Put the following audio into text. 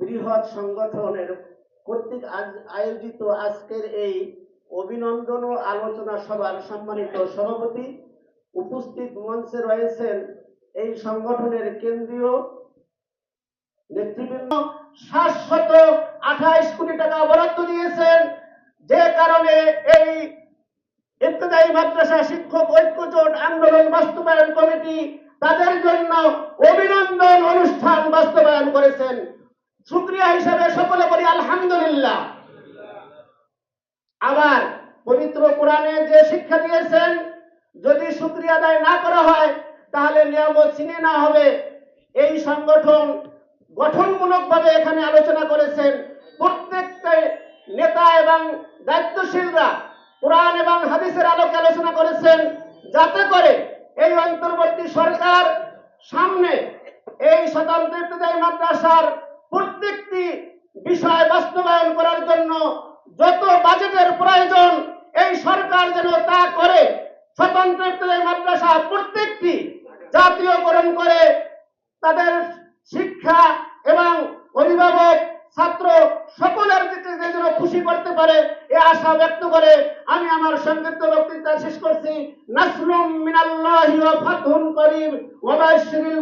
বৃহৎ সংগঠনের কর্তৃক আয়োজিত আজকের এই অভিনন্দন ও আলোচনা সভার সম্মানিত সভাপতি উপস্থিত মঞ্চে রয়েছেন এই সংগঠনের কেন্দ্রীয় নেতৃবৃন্দ। সাতশত আঠাইশ কোটি টাকা বরাদ্দ দিয়েছেন, যে কারণে এই ইবতদায়ী মাদ্রাসা শিক্ষক ঐক্যজোট আন্দোলন বাস্তবায়ন কমিটি তাদের জন্য অভিনন্দন অনুষ্ঠান বাস্তবায়ন করেছেন। শুক্রিয়া হিসাবে সকলে বলি আলহামদুলিল্লাহ। আবার পবিত্র কোরআনে যে শিক্ষা দিয়েছেন, যদি শুক্রিয়া আদায় না করা হয়, তাহলে নিয়ামত চিনে না হবে। এই সংগঠন গঠনমূলকভাবে এখানে আলোচনা করেছেন প্রত্যেকটা নেতা এবং দায়িত্বশীলরা। কোরআন এবং হাদিসের আলোকে আলোচনা করেছেন, যাতে করে এই অন্তর্বর্তী সরকার সামনে এই স্বতন্ত্র মাদ্রাসার বিষয় বাস্তবায়ন করার জন্য যত বাজেটের প্রয়োজন, এই সরকার যেন তা করে। স্বতন্ত্র ইবতদায়ী মাদ্রাসা প্রত্যেকটি জাতীয়করণ করে তাদের শিক্ষা এবং অভিভাবক, ছাত্র সকলের যেন খুশি করতে পারে, এ আশা ব্যক্ত করে আমি আমার সংক্ষিপ্ত বক্তৃতা শেষ করছি। নাসরুম মিনাল্লাহি ওয়া ফাতহুন করিম ওয়া মুমিনিন